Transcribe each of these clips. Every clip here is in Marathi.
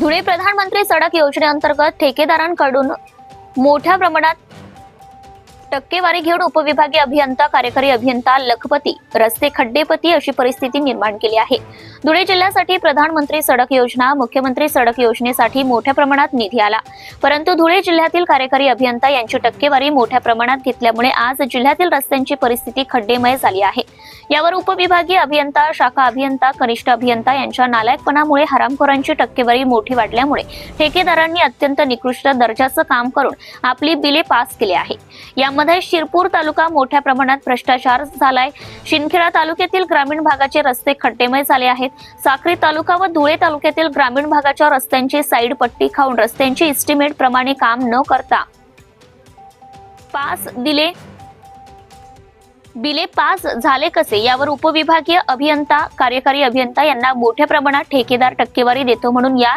धुळे प्रधानमंत्री सडक योजनेअंतर्गत ठेकेदारांकडून मोठ्या प्रमाणात टक्केवारी घेऊन उपविभागीय अभियंता कार्यकारी अभियंता लखपती रस्ते खड्डेपती अशी परिस्थिती निर्माण केली आहे. धुळे जिल्ह्यासाठी प्रधानमंत्री सडक योजना मुख्यमंत्री सडक योजनेसाठी मोठ्या प्रमाणात निधी आला. परंतु धुळे जिल्ह्यातील कार्यकारी अभियंता यांची टक्केवारी मोठ्या प्रमाणात घेतल्यामुळे आज जिल्ह्यातील रस्त्यांची परिस्थिती खड्डेमय झाली आहे. यावर उपविभागीय अभियंता शाखा अभियंता कनिष्ठ अभियंता यांच्या नालायकपणामुळे हरामखोरांची टक्केवारी मोठी वाढल्यामुळे ठेकेदारांनी अत्यंत निकृष्ट दर्जाचं काम करून आपली बिले पास केली आहे. यामध्ये शिरपूर तालुका मोठ्या प्रमाणात भ्रष्टाचार झालाय. शिंदखेडा तालुक्यातील ग्रामीण भागाचे रस्ते खड्डेमय झाले आहेत. साक्री तालुका व धुळे तालुक्यातील ग्रामीण भागाच्या रस्त्यांची साईड पट्टी खाऊन रस्त्यांची इस्टिमेट प्रमाणे काम न करता पास दिले बिले पास झाले कसे? यावर उपविभागीय अभियंता कार्यकारी अभियंता यांना मोठ्या प्रमाणात ठेकेदार टक्केवारी देतो म्हणून या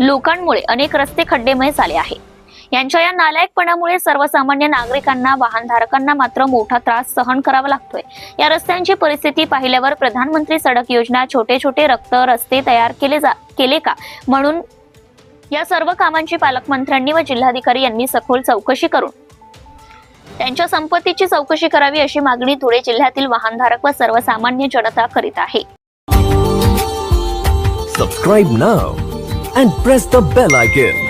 लोकांमुळे अनेक रस्ते खड्डेमय झाले आहे यांच्या या नालायकपणामुळे सर्वसामान्य नागरिकांना वाहनधारकांना मात्र मोठा त्रास सहन करावा लागतोय. या रस्त्यांची परिस्थिती पाहिल्यावर प्रधानमंत्री सडक योजना छोटे छोटे रक्त रस्ते तयार केले जा केले का? म्हणून या सर्व कामांची पालकमंत्र्यांनी व जिल्हाधिकारी यांनी सखोल चौकशी करून. त्यांच्या संपत्तीची चौकशी करावी अशी मागणी धुळे जिल्ह्यातील वाहनधारक व सर्वसामान्य जनता करीत आहे. Subscribe now and press the bell icon.